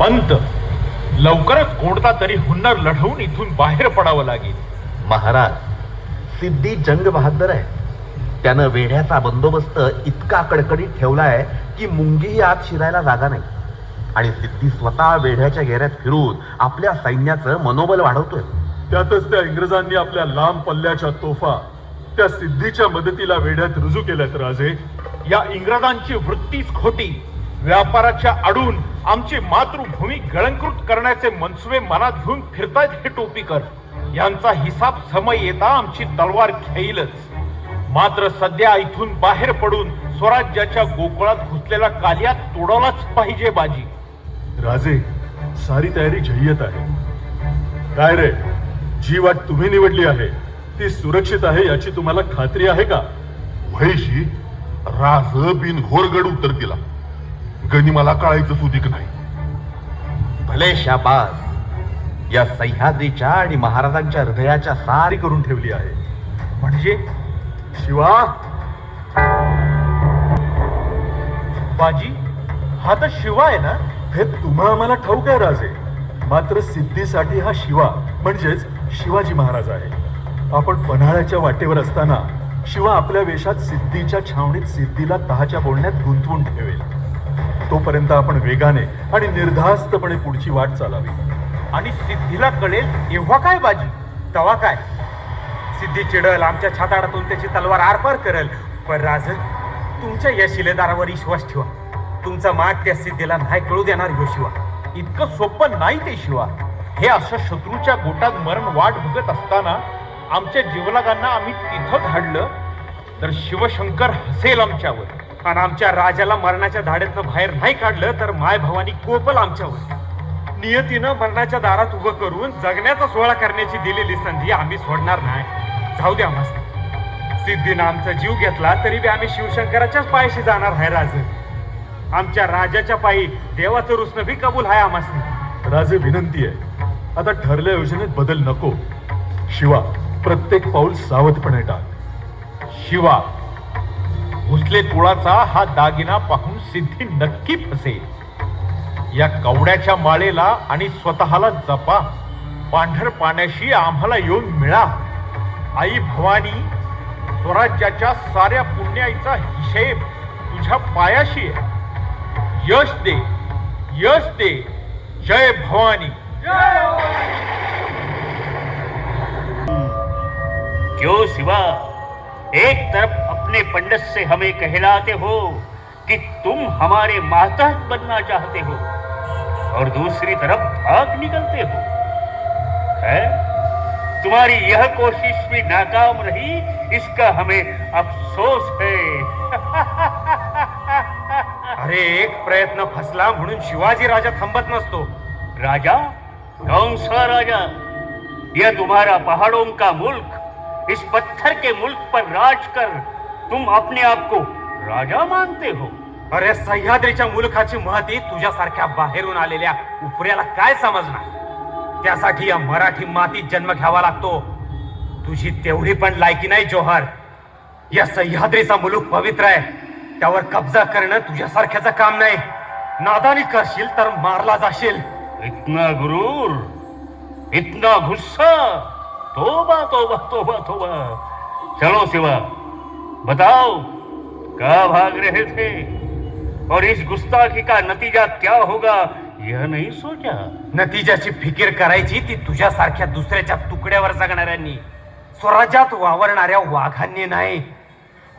पंत. लवकरच कोणता तरी हुन्नर लढवून इथून बाहेर पडावं लागेल. महाराज सिद्धी जंग बहादर आहे. त्यानं वेढ्याचा बंदोबस्त इतका कडकडीत ठेवलाय की मुंगीही आत शिरायला जागा नाही. आणि सिद्धी स्वतः वेढ्याच्या घेऱ्यात फिरून आपल्या सैन्याचं मनोबल वाढवतोय. त्यातच त्या इंग्रजांनी आपल्या लांब पल्ल्याच्या तोफा त्या सिद्धीच्या मदतीला वेढ्यात रुजू केल्यात राजे. या इंग्रजांची वृत्तीच खोटी. व्यापाराच्या आडून आमची मातृभूमी गळंकृत करण्याचे मनसुबे मनात घेऊन फिरतायत हे टोपीकर यांचा हिसाब समय येता आमची तलवार घेईलच मात्र सध्या इथून बाहेर पडून स्वराज्याच्या गोकुळात घुसलेला कालिया तोडवलाच पाहिजे बाजी. राजे सारी तयारी झय्यत आहे. काय रे? जी वाट तुम्ही निवडली आहे ती सुरक्षित आहे याची तुम्हाला खात्री आहे का? म्हैशी राज बिन घोरगड उत्तर दिला. गणी मला कळायचं सुदिक नाही. भले शाबास. या सह्याद्रीच्या आणि महाराजांच्या हृदयाच्या सारी करून ठेवली आहे. म्हणजे? शिवा? बाजी हा तर शिवा आहे ना? हे तुम्हा आम्हाला ठाऊक आहे राजे. मात्र सिद्धीसाठी हा शिवा म्हणजेच शिवाजी महाराज आहे. आपण पन्हाळ्याच्या वाटेवर असताना शिवा आपल्या वेशात सिद्धीच्या छावणीत सिद्धीला तहाच्या बोलण्यात गुंतवून ठेवेल. तोपर्यंत आपण वेगाने आणि निर्धास्तपणे पुढची वाट चालावी. आणि सिद्धीला कळेल एव्हा काय बाजी? तवा काय? सिद्धी चिडल आमच्या छाताडातून त्याची तलवार आरपार करल. पण राज तुमच्या या शिलेदारावर विश्वास ठेवा. तुमचा माग त्या सिद्धीला नाही कळू देणार ह्यो शिवा. इतकं सोपं नाही ते शिवा. हे असं शत्रूच्या गोटात मरण वाट बघत असताना आमच्या जीवलगांना आम्ही तिथं धाडलं तर शिवशंकर हसेल आमच्यावर. आणि आमच्या राजाला मरणाच्या धाड्यातनं बाहेर नाही काढलं तर माय भवानी कोपल आमच्यावर नियतीनं मरणाच्या दारात उभं करून जगण्याचा सोहळा करण्याची दिलेली संधी आम्ही सोडणार नाही. जाऊ द्या मस्त सिद्धीनं आमचा जीव घेतला तरी बी आम्ही शिवशंकराच्याच पायाशी जाणार आहे राज. आमच्या राजाच्या पायी देवाचं रुसणं बी कबूल आहे आम्हाला राजे विनंती आहे. आता ठरल्या योजनेत बदल नको. शिवा प्रत्येक पाऊल सावधपणे टाक. शिवा भोसले कुळाचा हा दागिना पाहून सिद्धी नक्की फसेल या कवड्याच्या माळेला आणि स्वतःला जपा. पांढर पाण्याशी आम्हाला येऊन मिळा. आई भवानी स्वराज्याच्या साऱ्या पुण्याईचा हिशेब तुझ्या पायाशी आहे. यश दे यश दे. जय भवानी. क्यों शिवा एक तरफ अपने पंडित से हमें कहलाते हो कि तुम हमारे मातहत बनना चाहते हो और दूसरी तरफ़ भाग निकलते हो। है? तुम्हारी यह कोशिश भी नाकाम रही इसका हमें अफसोस है। अरे एक प्रयत्न फसला म्हणून शिवाजी राजा थांबत नसतो। राजा? कौन सा राजा? यह तुम्हारा पहाड़ों का मुल्क इस पत्थर के मुल्क पर राज कर तुम अपने आप को राजा मानते हो। अरे सह्याद्रीच्या मुलखाची महती तुझ्यासारख्या बाहेरून आलेल्या उपऱ्याला काय समजणार? त्यासाठी या मराठी मातीत जन्म घ्यावा लागतो. तुझी तेवढी पण लायकी नाही जोहर. या सह्याद्रीचा मुलूक पवित्र आहे. त्यावर कब्जा करणं तुझ्यासारख्याचं काम नाही. नादानी करशील तर मारला जाशील. इतना गुरूर इतना गुस्सा तोबा तोबा तोबा तोबा. चलो शिवा बताओ कहा भाग रहे थे? और इस गुस्ताखी का नतीजा क्या होगा यह नहीं सोचा? नतीजाची फिकीर करायची ती तुझ्यासारख्या दुसऱ्याच्या तुकड्यावर जगणाऱ्यांनी स्वराज्यात वावरणाऱ्या वाघांनी नाही.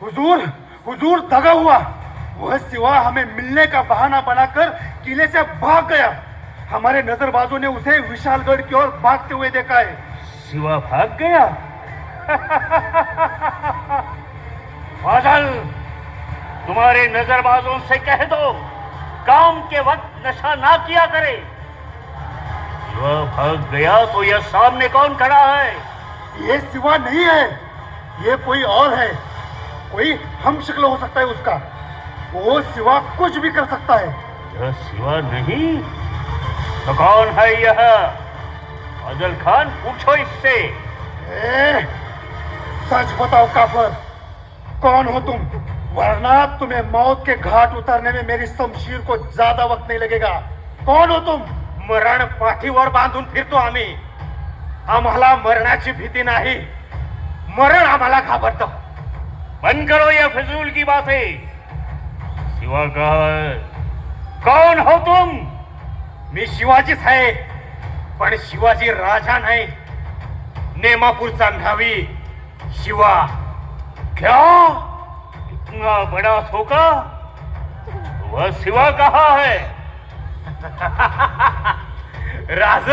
हुजूर हुजूर दगा हुआ वह सिवा हमें मिलने का बहाना बनाकर किले से भाग गया. हमारे नजरबाजों ने उसे विशालगढ़ की ओर भागते हुए देखा है। सिवा भाग गया? फाजल तुम्हारे नजरबाजों से कह दो काम के वक्त नशा ना किया करे। वह भाग गया तो यह सामने कौन खड़ा है? ये सिवा नहीं है ये कोई और है। कोई हम शक्ल हो सकता है उसका। वो सिवा कुछ भी कर सकता है। यह सिवा नहीं? तो कौन है यह? फजल खान पूछो इससे। ए, सच बताओ काफर। कौन हो तुम? वरना तुम्हें मौत के घाट उतरने में मेरी शमशीर को ज्यादा वक्त नहीं लगेगा। कौन हो तुम? मरण पाठीवर बांधून फिरतो आम्ही आम्हाला मरणाची भीती नाही। मरण आम्हाला घाबरत। बंद करो या फजूल की बातें। शिवा कौन हो तुम? मी शिवाजीच आहे पण शिवाजी राजा नाही। नेमापूरचा न्हावी शिवा। क्या? इतना बड़ा धोखा? वह सिवा कहा है? राज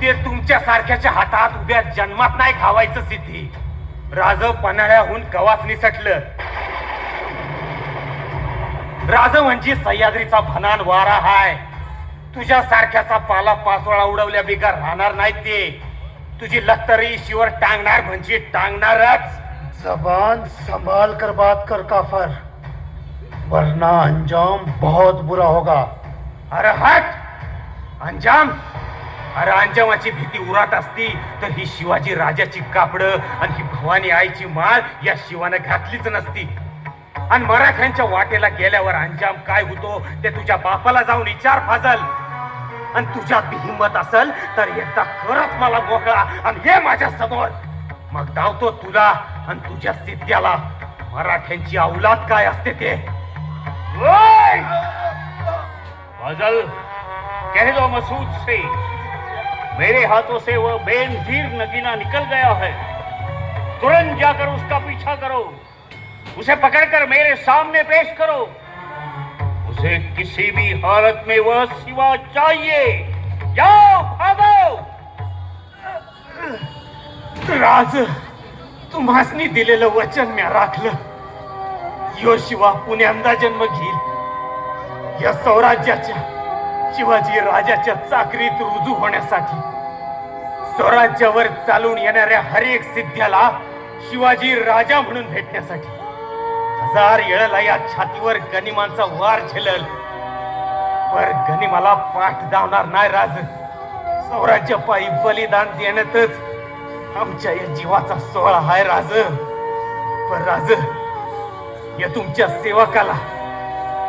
ते तुमच्या सारख्याच्या हातात उभ्या जन्मात नाही खावायचं सिद्धी. राज पन्हाळ्याहून कवाच निसटलं राज म्हणजे सह्याद्रीचा भनान वारा हाय. तुझ्या सारख्याचा पाला पाचोळा उडवल्या बिगार राहणार नाही ते. तुझी लत्तरी शिवर टांगणार म्हणजे टांगणारच. जबान संभाल कर बात कर काफर। वरना अंजाम बहुत बुरा होगा। अरे हट! अंजाम! अरे अंजामाची भीती उराट असती तर ही शिवाजी राजाची कापडं आणि ही भवानी आईची माळ या शिवानं घातलीच नसती. आणि मराठ्यांच्या वाटेला गेल्यावर अंजाम काय होतो ते तुझ्या बापाला जाऊन विचार फाजल. आणि तुझ्यात हिंमत असल तर एकदा खरंच मला मोकळा आणि हे माझ्यासमोर मग धावतो तुला आणि तुझ्या सिद्ध्याला. मराठ्यांची औलाद काय असते ते? फजल कह दो मसूद से मेरे हाथों से वह बेनजीर नगीना निकल गया है। तुरंत जाकर उसका पीछा करो। उसे पकड़कर मेरे सामने पेश करो। उसे किसी भी हालत में वह सिवा चाहिए। जाओ भागो! राज तुम्हासनी दिलेलं वचन म्या राखलं. यो शिवा पुण्यांदा जन्म घेईल. या स्वराज्याच्या शिवाजी राजाच्या चाकरीत रुजू होण्यासाठी. स्वराज्यावर चालून येणाऱ्या हरेक सिद्ध्याला शिवाजी राजा म्हणून भेटण्यासाठी. हजार येळला या छातीवर गनिमांचा वार झेलल. पर गनिमाला पाठ धावणार नाही राज. स्वराज्य पायी बलिदान देण्यातच आमच्या या जीवाचा सोहळा हाय राज. पण राज या तुमच्या सेवकाला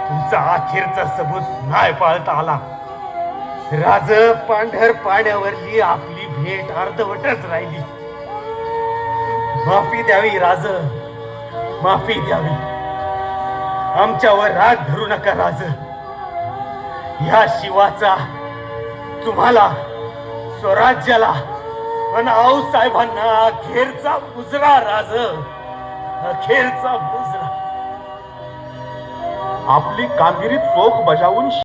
तुमचा अखेरचा सबूत नाही पाळता आला. राज पांढर पाण्यावरली आपली भेट अर्धवटच राहिली. माफी द्यावी राज. माफी द्यावी. आमच्यावर राग धरू नका राज. ह्या शिवाचा तुम्हाला स्वराज्याला पण आऊ साहेबांना खेरचा मुजरा राज. खेरचा मुजरा. आपली कामगिरी चोख बजावून